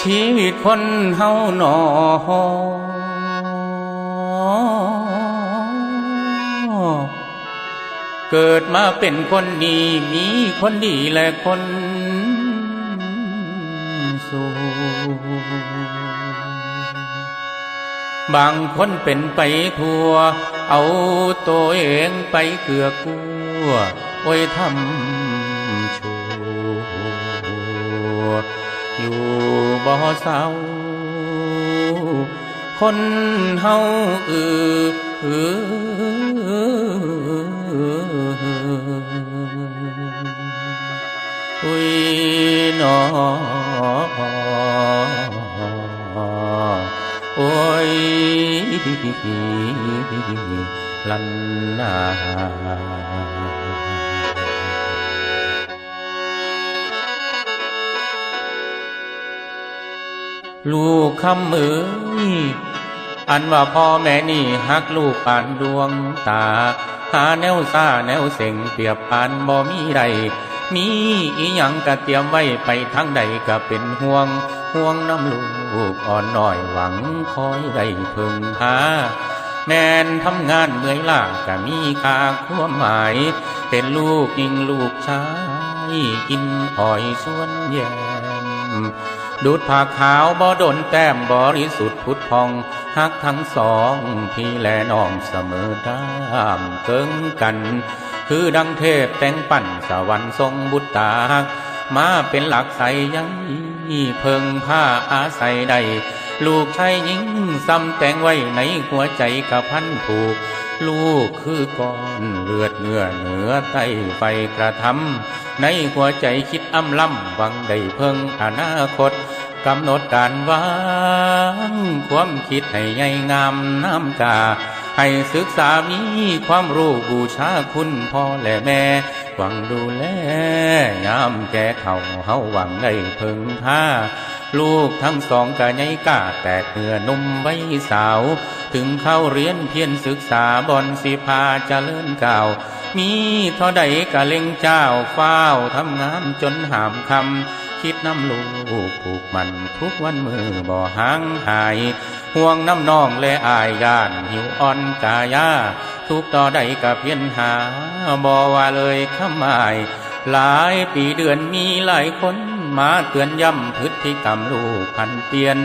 ชีวิตคนเฮาหนอเกิดมาเป็นคนดีมีคนดีและคนสูบางคนเป็นไปทั่วเอาตัวเองไปเกือกกลัว โอ้ยทำชั่วอยู่ บ่เศร้า คนเฮาเออเอออุ้ยนอโอ้ยลันนา ลูกคำเอ๋ยอันว่าพ่อแม่นี่ฮักลูกปานดวงตา หาแนวซ่าแนวเสียงเปรียบปานบ่มีใดมีอีหยังกะเตรียมไว้ไปทั้งใดก็เป็นห่วง ห่วงน้ำลูกอ่อนน้อยหวังคอยได้พึงหาแม่นทำงานเมื่อยล้าก็มีค่าความหมาย เป็นลูกยิงลูกชายกินอ้อยส่วนแยม ดูดผ้าขาวบ่โดนแต้มบริสุทธิ์พุทธพองฮักทั้งสอง พี่และน้องเสมอดามเกิงกัน คือดังเทพแต่งปั่นสวรรค์ทรงบุตรตามาเป็นหลักใสยังเพิงผ้าอาศัยใด ลูกชายหญิงซ้ำแต่งไว้ในหัวใจกับพันผูก ลูกคือก้อนเลือดเนื้อเหนือไตไฟกระทำ ในหัวใจคิดอ้ำล่ำหวังได้เพิ่งอนาคตกำหนดการวางความคิดให้ใหญ่งามน้ำกาให้ศึกษามีความรู้บูชาคุณพ่อและแม่ หวังดูแลยามแก่เฒ่าเฮาหวังได้เพิ่งท่าลูกทั้งสองกะใหญ่กาแตกเนื้อนุ่มไว้สาว ถึงเข้าเรียนเพียรศึกษาบอนสิพาจเจริญก่าว มีเท่าใดกะเล็งเจ้าเฝ้าทำงานจนหามคำคิดน้ำลูกผูกมันทุกวันมือบ่ห่างหาย ห่วงน้ำนองและอายยานหิวอ่อนกายาทุกต่อใดกะเพียนหาบ่ว่าเลยคำหมายหลายปีเดือนมีหลายคนมาเตือนย้ำพฤติกรรมลูกพันเปลี่ยน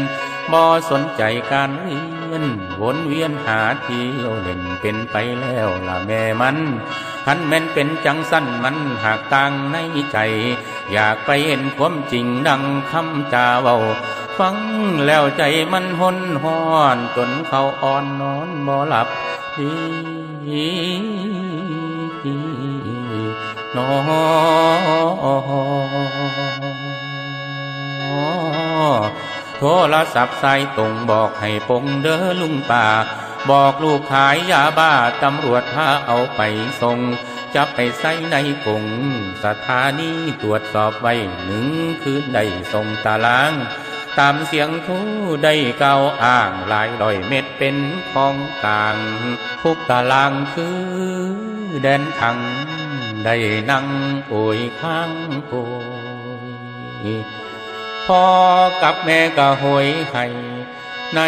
บ่สนใจการเรียนวนเวียนหาเที่ยวเล่นเป็นไปแล้วล่ะแม่มันพันแม่นเป็นจังสั้นมันหากต่างในใจ อยากไปเห็นความจริงดังคำจาเว้าฟังแล้วใจมันหนห้อนจนเขาอ่อนนอนบ่หลับดีนอโทรศัพท์สายตรงบอกให้ปงเด้อลุงป่า บอกลูกขายยาบ้าตำรวจพาเอาไปส่งจะไปใส่ในกงสถานีตรวจสอบไว้หนึ่งคืนได้ส่งตาราง ตามเสียงทูได้เกาอ้างหลายร้อยเม็ดเป็นของกลางคุกตารางคือแดนขังได้นั่งโอยข้างโอย พ่อกับแม่ก็หวยให้ ใน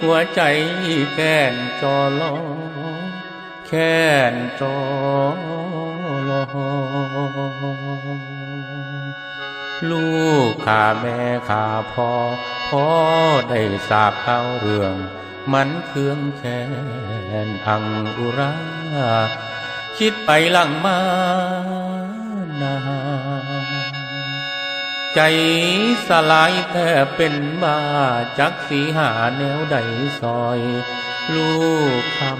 หัวใจแค้นจอลอแค้นจอลอลูกข้าแม่ข้าพ่อพ่อได้ทราบข่าเรื่อง มันเครื่องแค้นอังอุรา คิดไปหลังมานา ใจสลายแทบเป็นบ้าจักสีหาแนวใดซอย ลูกคำ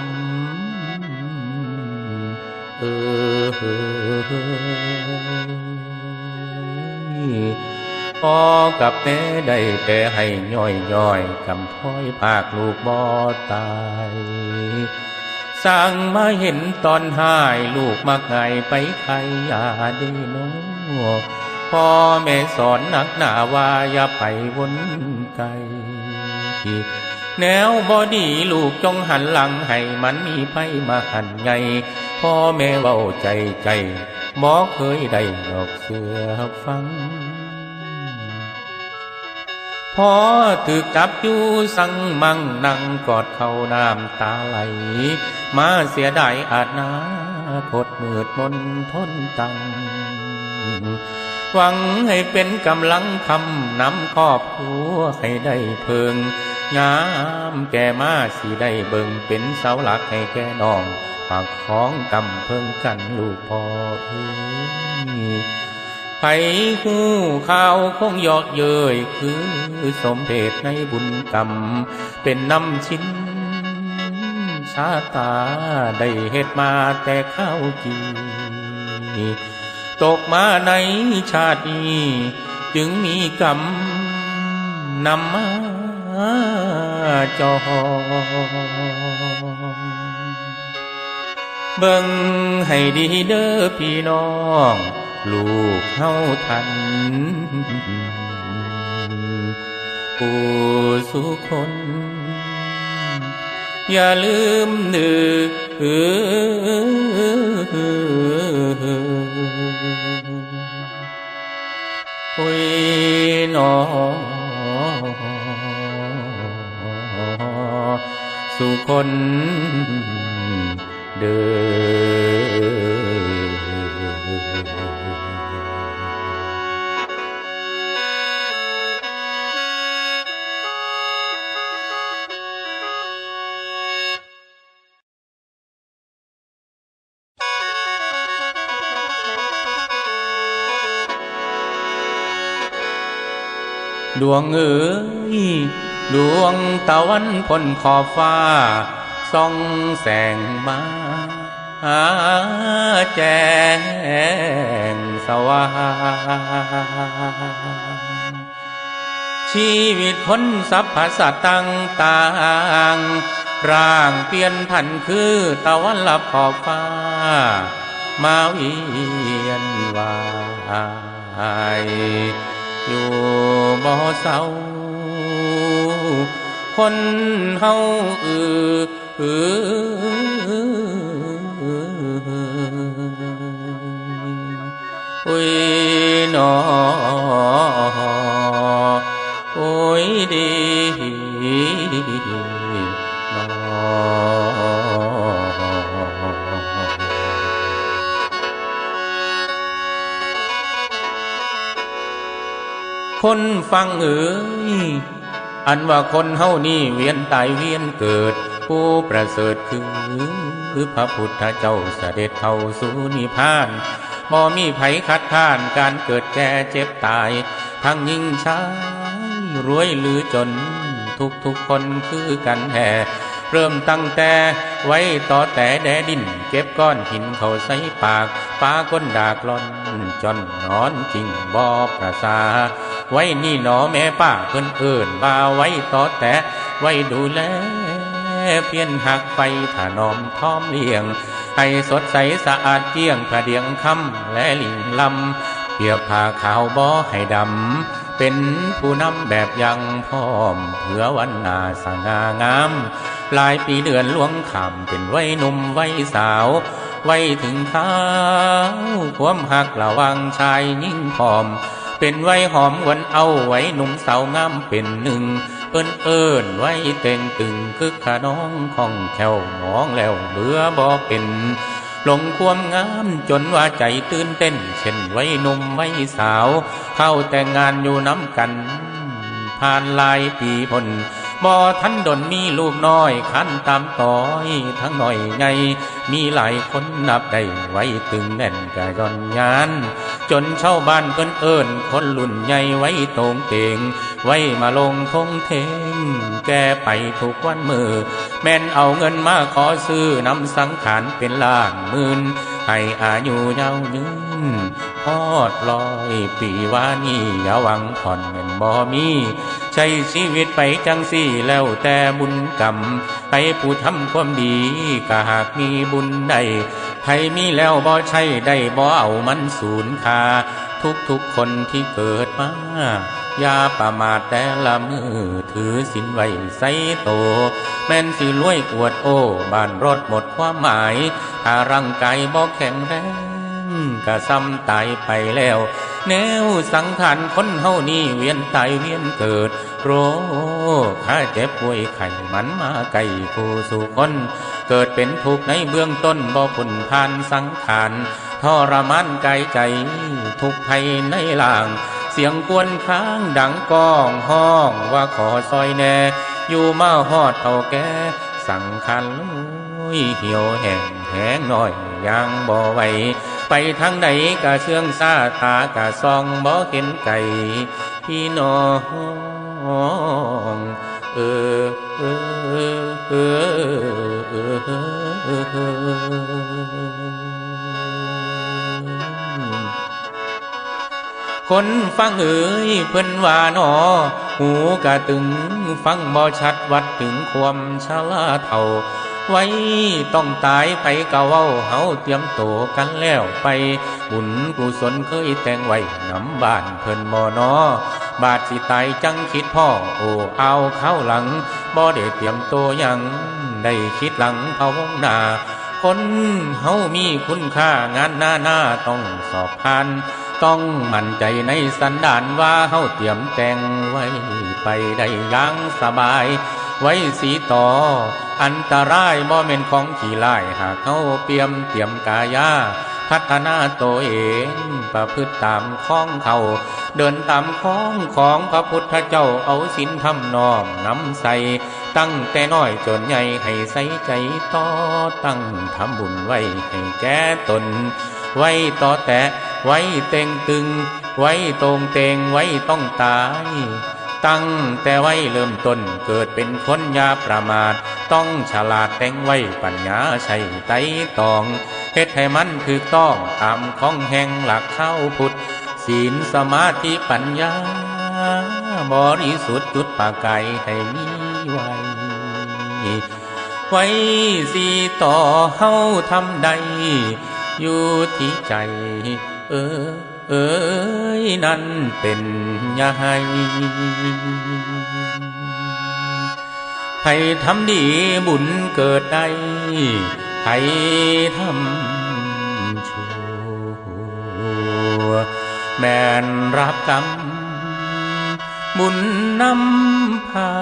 เออพ่อกับแม่ได้แต่ให้ย่อยย่อยๆกำพ้อยภาคลูกบ่ตายสร้างมาเห็นตอนหายลูกมักไงไปใครอย่าได้น้อ พ่อแม่สอนหนักหนาว่าอย่าไปวนไกลแนวบอดีลูกจงหันหลังให้มันมีไผมาหันไงพ่อแม่เบาใจใจบ่เคยได้ดอกเสือฟังพอถึกจับอยู่สังมังนั่งกอดเขาน้ำตาไหล มาเสียดายอาจนาคตมืดมนทนตัง หวังให้เป็นกำลังคำนำครอบครัวให้ได้เพิงยามแก่มาสิได้เบิ่งเป็นเสาหลักให้แก่น้องฝากของกำเพิ่งกันลูกพ่อเอ้ยไผหูข่าวคงยอกเย้ยคือสมเพศในบุญกรรม เป็นน้ำชิ้นชาตาได้เฮ็ดมาแต่ข้าวกี ตกมาในชาตินี้ จึงมีกรรมนำมาจองเบิ่งให้ดีเด้อพี่น้อง ลูกเฮาทันผู้สุคน อย่าลืมนึกโนอสู่คนเดิน ดวงเอ๋ยดวงตะวันพ้นขอบฟ้าส่องแสงมาหาแจ้งสว่างชีวิตคนสัพพสัตต่างต่างร่างเปลี่ยนผันคือตะวันลับขอบฟ้า มาเวียนวาย อยู่บ่เศร้า คนเฮาเอออออุ้ยหนอโอ้ยดี คนฟังเอ๋ยอันว่าคนเฮานี่เวียนตายเวียนเกิด ผู้ประเสริฐคือคือพระพุทธเจ้าเสด็จเข้าสู่นิพพานบ่มีไผคัดค้านการเกิดแก่เจ็บตาย ทั้งยิ่งชายรวยหรือจน ทุกทุกคนคือกันแท้เริ่มตั้งแต่ไว้ต่อแต่แดดิน เก็บก้อนหินเข้าใส่ปากปาก้นดากลอนจนนอนจริงบ่ประสา ไว้นี่หนอแม่ป้าเพิ่นเอิญว่าไว้ต่อแต่ไว้ดูแลเพียนหักไปถานอมทอมเลี้ยง ให้สดใสสะอาดเกี้ยงพระเดียงคำและลิงลำเปียบผ้าขาวบ่อให้ดำ เป็นผู้นำแบบยังพร้อมเพื่อวันนาสง่างาม หลายปีเดือนล่วงคำเป็นวัยหนุ่มวัยสาวไว้ถึงเท้าความหักระวังชายยิ่งพร้อม เป็นไว้หอมหวนเอาไว้หนุ่มสาวงามเป็นหนึ่ง เปิ้นเอิญไว้เต่งตึงคือขาน้องของแถวมองแล้วเบื่อบ่เป็นหลงความงามจนว่าใจตื่นเต้น เช่นไว้หนุ่มไว้สาว เข้าแต่งงานอยู่น้ำกัน ผ่านหลายปีพน บ่ทันดนมีลูกน้อยคันตามต่อยทั้งหน่อยไง มีหลายคนนับได้ไว้ตึงแน่นกะย่อนยาน จนเช่าบ้านเพิ่นเอิญคนรุ่นใหญ่ไว้ตรงเตง ไว้มาลงทงเทง แกไปทุกวันมือ แม่นเอาเงินมาขอซื้อนำสังขารเป็นล้านหมื่น ให้อายุยาวยืนพอดลอยปีวานี่อย่าหวังผ่อนเงินบ่มีใช้ชีวิตไปจังสี่แล้วแต่บุญกรรมไปผู้ทำความดีก็หากมีบุญใดใครมีแล้วบ่ใช่ได้บ่เอามันสูญค่าทุกทุกๆคนที่เกิดมา อย่าประมาทแต่ละมือถือสินไว้ใส่โต แม่นสิรวยอวดโอ้บ้านรถหมดความหมาย ถ้าร่างกายบ่แข็งแรงก็ซ้ำตายไปแล้ว แนวสังขารคนเฮานี่เวียนตายเวียนเกิด โรคหาเจ็บป่วยไข้มันมาไก่ผู้สู่คน เกิดเป็นทุกข์ในเบื้องต้นบ่ผุนผ่านสังขารทรมานกายใจ ทุกข์ภัยในลาง เสียงกวนค้างดังก้องห้องว่าขอซอยแน่ อยู่มาหอดเท่าแก่สั่งคันลุยเหี่ยวแห้งแห้งหน่อยยังบ่ไหวไปทางไหนกะเชื่องซาตากะซองบ่เห็นไก่พี่น้องเออเออเออเออเออ คนฟังเอ๋ยเพิ่นว่าหนอ หูกะตึงฟังบ่ชัดวัดถึงความชราเท่า ไว้ต้องตายไปกะเว้าเฮาเตรียมโตกันแล้วไป บุญกุศลเคยแต่งไว้นำบ้านเพิ่นบ่นอบาดสิตายจังคิดพ่อโอ้เอาเข้าหลังบ่ได้เตรียมโตยังได้คิดหลังพะวงนาคนเฮามีคุณค่างานหน้าหน้าต้องสอบผ่าน ต้องมั่นใจในสันดานว่าเฮาเตรียมแต่งไว้ไปได้อย่างสบาย ไว้สีต่อ อันตรายบ่แม่นของขี่ลายหากเฮาเตรียมเตรียมกายาพัฒนาตัวเองประพฤติตามข้องเขา เดินตามข้องของพระพุทธเจ้าเอาศีลธรรมน้อมนำใส่ ตั้งแต่น้อยจนใหญ่ให้ใส่ใจต่อตั้งทำบุญไว้ให้แก่ตน ไว้ต่อแต่ ไว้เต็งตึง ไว้ตรงเตงไว้ต้องตาย ตั้งแต่ไว้เริ่มต้นเกิดเป็นคนยาประมาท ต้องฉลาดแต่งไว้ปัญญาใช่ไตตองเฮ็ดให้มันถูกต้องตามของแห่งหลักเข้าพุทธศีลสมาธิปัญญา บริสุทธิ์จุดปากไก่ให้มีไว้ ไว้สีต่อเฮาทำใด อยู่ที่ใจ เออเอ้ยนั่นเป็นยาให้ใครทำดีบุญเกิดได้ใครทำชั่วแม่นรับกรรมบุญนำพา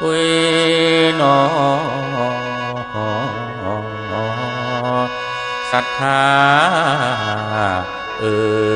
เวยนอ ศรัทธาเออ